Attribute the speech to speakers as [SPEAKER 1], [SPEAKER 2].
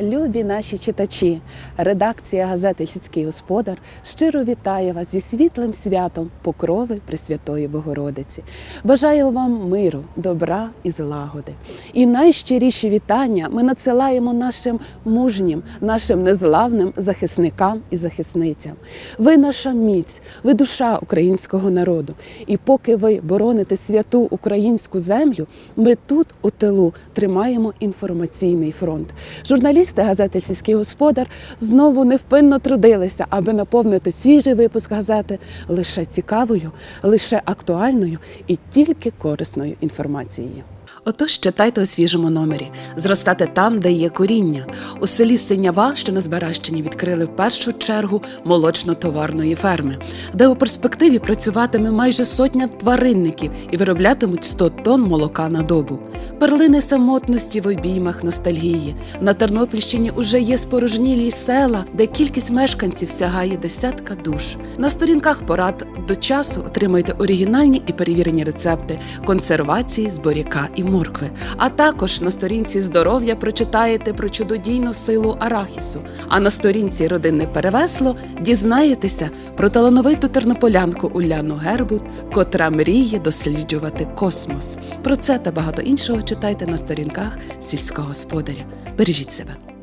[SPEAKER 1] Любі наші читачі, редакція газети Сільський господар щиро вітає вас зі світлим святом Покрови Пресвятої Богородиці. Бажаю вам миру, добра і злагоди. І найщиріші вітання ми надсилаємо нашим мужнім, нашим незламним захисникам і захисницям. Ви наша міць, ви душа українського народу. І поки ви бороните святу українську землю, ми тут у тилу тримаємо інформаційний фронт. Журналісти газети Сільський господар знову невпинно трудилися, аби наповнити свіжий випуск газети лише цікавою, лише актуальною і тільки корисною інформацією. Отож читайте у свіжому номері, зростати там, де є коріння. У селі Синява, що на Збаращині, відкрили в першу чергу молочно-товарної ферми, де у перспективі працюватиме майже сотня тваринників і вироблятимуть 100 тонн молока на добу. Перлини самотності в обіймах ностальгії. На Тернопільщині уже є спорожнілі села, де кількість мешканців сягає десятка душ. На сторінках порад до часу отримайте оригінальні і перевірені рецепти консервації з і моркви. А також на сторінці здоров'я прочитаєте про чудодійну силу арахісу. А на сторінці родинне перевесло дізнаєтеся про талановиту тернополянку Уляну Гербут, котра мріє досліджувати космос. Про це та багато іншого читайте на сторінках сільського господаря. Бережіть себе.